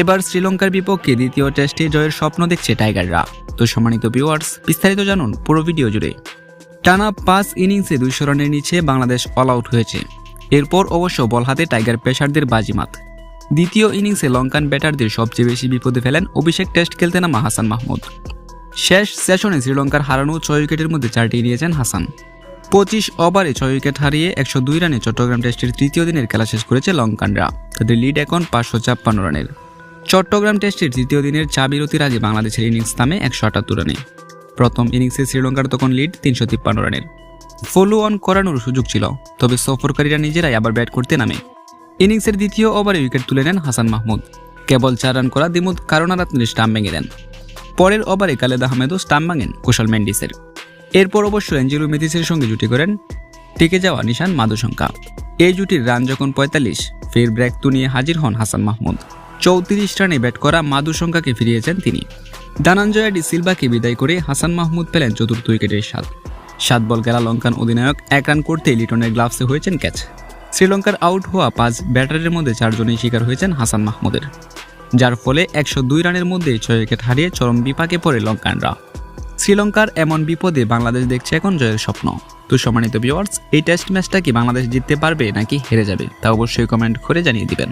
এবার শ্রীলঙ্কার বিপক্ষে দ্বিতীয় টেস্টে জয়ের স্বপ্ন দেখছে টাইগাররা। তো সম্মানিত ভিউয়ার্স বিস্তারিত জানুন পুরো ভিডিও জুড়ে। টানা পাঁচ ইনিংসে দুইশো রানের নিচে বাংলাদেশ অল আউট হয়েছে। এরপর অবশ্য বল হাতে টাইগার পেসারদের বাজিমাত। দ্বিতীয় ইনিংসে লঙ্কান ব্যাটারদের সবচেয়ে বেশি বিপদে ফেলেন অভিষেক টেস্ট খেলতে নামা হাসান মাহমুদ। শেষ সেশনে শ্রীলঙ্কার হারানো ছয় উইকেটের মধ্যে চারটি নিয়েছেন হাসান। পঁচিশ ওভারে ছয় উইকেট হারিয়ে একশো দুই রানে চট্টগ্রাম টেস্টের তৃতীয় দিনের খেলা শেষ করেছে লঙ্কানরা। তাদের লিড এখন পাঁচশো ছাপ্পান্ন রানের। চট্টগ্রাম টেস্টের তৃতীয় দিনের চা বিরতির আগে বাংলাদেশের ইনিংস নামে একশো আটাত্তর রানে। প্রথম ইনিংসে শ্রীলঙ্কার তখন লিড তিনশো তিপ্পান্ন রানের। ফলো অন করানোর সুযোগ ছিল, তবে সফরকারীরা নিজেরাই আবার ব্যাট করতে নামে। ইনিংসের দ্বিতীয় ওভারে উইকেট তুলে নেন হাসান মাহমুদ। কেবল চার রান করা দিমুদ কারণারাত্নের স্টাম্প ভেঙে দেন। পরের ওভারে খালেদ আহমেদও স্টাম্প ভাঙেন কুশল মেন্ডিসের। এরপর অবশ্য অ্যাঞ্জেলো মেথিসের সঙ্গে জুটি করেন টিকে যাওয়া নিশান মাদুশঙ্কা। এই জুটির রান যখন পঁয়তাল্লিশ, ফের ব্রেক তুনিয়ে হাজির হন হাসান মাহমুদ। চৌত্রিশ রানে ব্যাট করা মাদুশঙ্কাকে ফিরিয়েছেন তিনি। দানাঞ্জয়া ডি সিলভাকে বিদায় করে হাসান মাহমুদ পেলেন চতুর্থ উইকেটের স্বাদ। সাত বল খেলা লঙ্কান অধিনায়ক, এক রান করতেই লিটনের গ্লাভসে হয়েছেন ক্যাচ। শ্রীলঙ্কার আউট হওয়া পাঁচ ব্যাটারের মধ্যে চারজনেই শিকার হয়েছেন হাসান মাহমুদের। যার ফলে একশো দুই রানের মধ্যে ছয় উইকেট হারিয়ে চরম বিপাকে পড়ে লঙ্কানরা। শ্রীলঙ্কার এমন বিপদে বাংলাদেশ দেখছে এখন জয়ের স্বপ্ন। তো সম্মানিত ভিউয়ার্স এই টেস্ট ম্যাচটা কি বাংলাদেশ জিততে পারবে নাকি হেরে যাবে, তা অবশ্যই কমেন্ট করে জানিয়ে দিবেন।